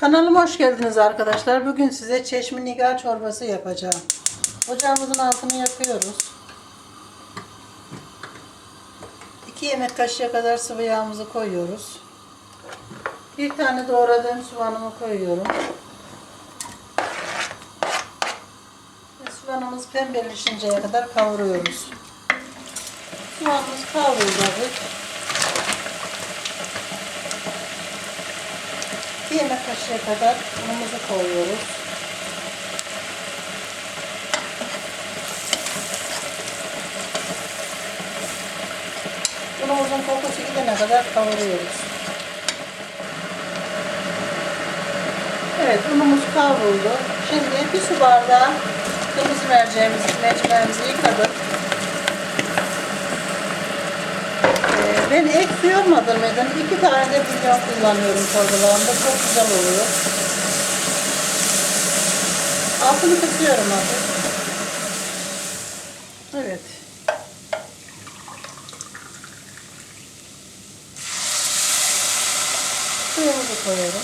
Kanalıma hoş geldiniz arkadaşlar. Bugün size çeşme nigar çorbası yapacağım. Ocağımızın altını yakıyoruz. 2 yemek kaşığı kadar sıvı yağımızı koyuyoruz. Bir tane doğradığım soğanımı koyuyorum. Ve soğanımız pembeleşinceye kadar kavuruyoruz. Soğanımız kavruldu. Bir yemek kaşığı kadar unumuzu koyuyoruz. Unumuzun kokusu gidene kadar kavuruyoruz. Evet unumuz kavruldu. Şimdi bir su bardağı kırmızı merceğimizi, mercimeğimizi yıkadık. Ben ek su yapmadım neden? İki tane de bulyon kullanıyorum çorbalarımda. Çok güzel oluyor. Altını kısıyorum hafif. Evet. Suyumuzu koyuyorum.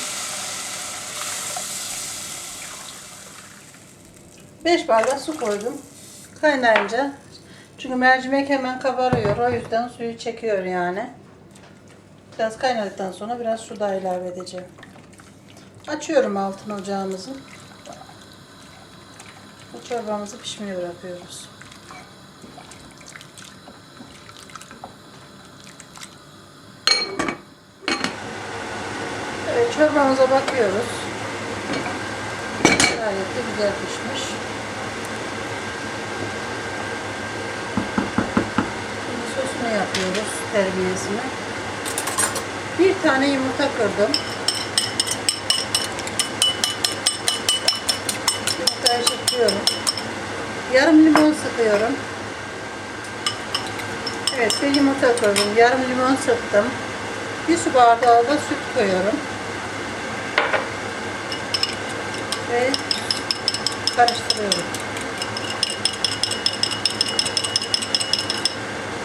5 bardak su koydum. Kaynayınca çünkü mercimek hemen kabarıyor. O yüzden suyu çekiyor yani. Biraz kaynadıktan sonra biraz su da ilave edeceğim. Açıyorum altın ocağımızı. Bu çorbamızı pişmeye bırakıyoruz. Evet çorbamıza bakıyoruz. Gayet de güzel pişmiş. Sosunu yapıyoruz terbiyesini. Bir tane yumurta kırdım. Yumurtayı sıkıyorum. Yarım limon sıkıyorum. Evet bir yumurta kırdım. Yarım limon sıktım. Bir su bardağı da süt koyuyorum. Ve karıştırıyorum.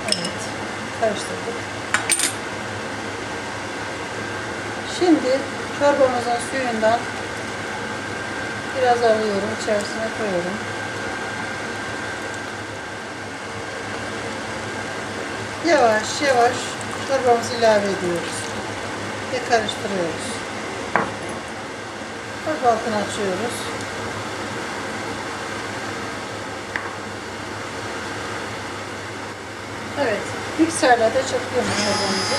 Evet, karıştırdık. Şimdi çorbamızın suyundan biraz alıyorum, içerisine koyuyorum. Yavaş yavaş çorbamızı ilave ediyoruz ve karıştırıyoruz. Bak altını açıyoruz. Evet, mikserle de çekiyoruz çorbamızı.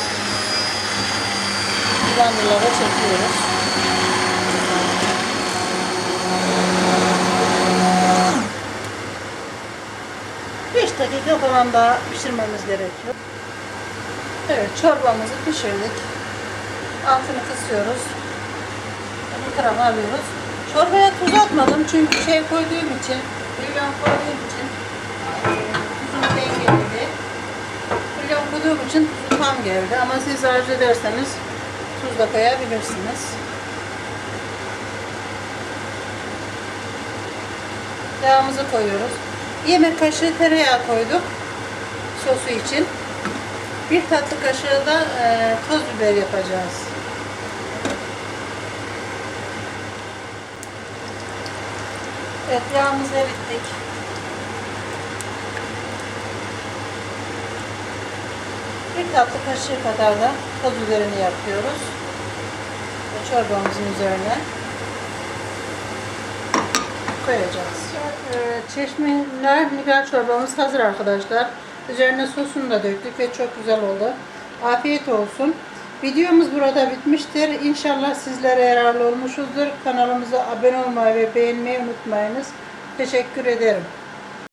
Bandılara çekiyoruz. Beş dakika falan daha pişirmemiz gerekiyor. Evet, çorbamızı pişirdik. Altını kısıyoruz. Bu tarafa alıyoruz. Çorbaya tuz atmadım çünkü şey koyduğum için, bülyon koyduğum için koyduğum için tam geldi ama siz arzu ederseniz tuz da koyabilirsiniz. Yağımızı koyuyoruz. Yemek kaşığı tereyağı koyduk sosu için. Bir tatlı kaşığı da e, toz biber yapacağız. Evet yağımızı erittik. Bir tatlı kaşığı kadar da toz biberini yapıyoruz. Ve çorbamızın üzerine koyacağız. Ee, Çeşmeler nigar çorbamız hazır arkadaşlar. Üzerine sosunu da döktük ve çok güzel oldu. Afiyet olsun. Videomuz burada bitmiştir. İnşallah sizlere yararlı olmuşuzdur. Kanalımıza abone olmayı ve beğenmeyi unutmayınız. Teşekkür ederim.